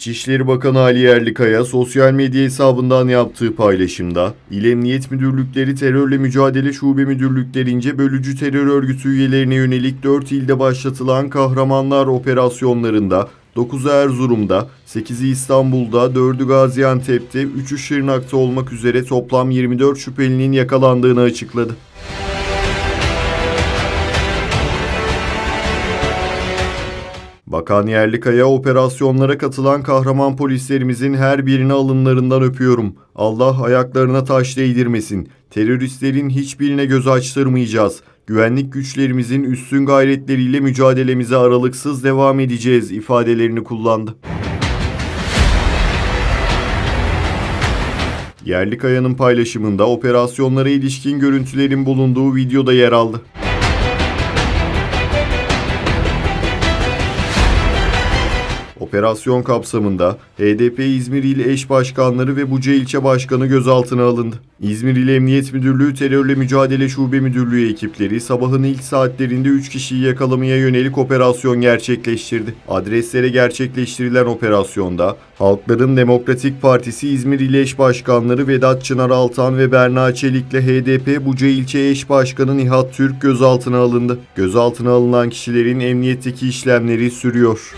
İçişleri Bakanı Ali Yerlikaya sosyal medya hesabından yaptığı paylaşımda, İl Emniyet Müdürlükleri Terörle Mücadele Şube Müdürlüklerince bölücü terör örgütü üyelerine yönelik 4 ilde başlatılan kahramanlar operasyonlarında 9'u Erzurum'da, 8'i İstanbul'da, 4'ü Gaziantep'te, 3'ü Şırnak'ta olmak üzere toplam 24 şüphelinin yakalandığını açıkladı. Bakan Yerlikaya operasyonlara katılan kahraman polislerimizin her birini alınlarından öpüyorum. Allah ayaklarına taş değdirmesin. Teröristlerin hiçbirine göz açtırmayacağız. Güvenlik güçlerimizin üstün gayretleriyle mücadelemize aralıksız devam edeceğiz ifadelerini kullandı. Yerlikaya'nın paylaşımında operasyonlara ilişkin görüntülerin bulunduğu videoda yer aldı. Operasyon kapsamında HDP İzmir İl Eş Başkanları ve Buca İlçe Başkanı gözaltına alındı. İzmir İl Emniyet Müdürlüğü Terörle Mücadele Şube Müdürlüğü ekipleri sabahın ilk saatlerinde 3 kişiyi yakalamaya yönelik operasyon gerçekleştirdi. Adreslere gerçekleştirilen operasyonda Halkların Demokratik Partisi İzmir İl Eş Başkanları Vedat Çınar Altan ve Berna Çelik'le HDP Buca İlçe Eş Başkanı Nihat Türk gözaltına alındı. Gözaltına alınan kişilerin emniyetteki işlemleri sürüyor.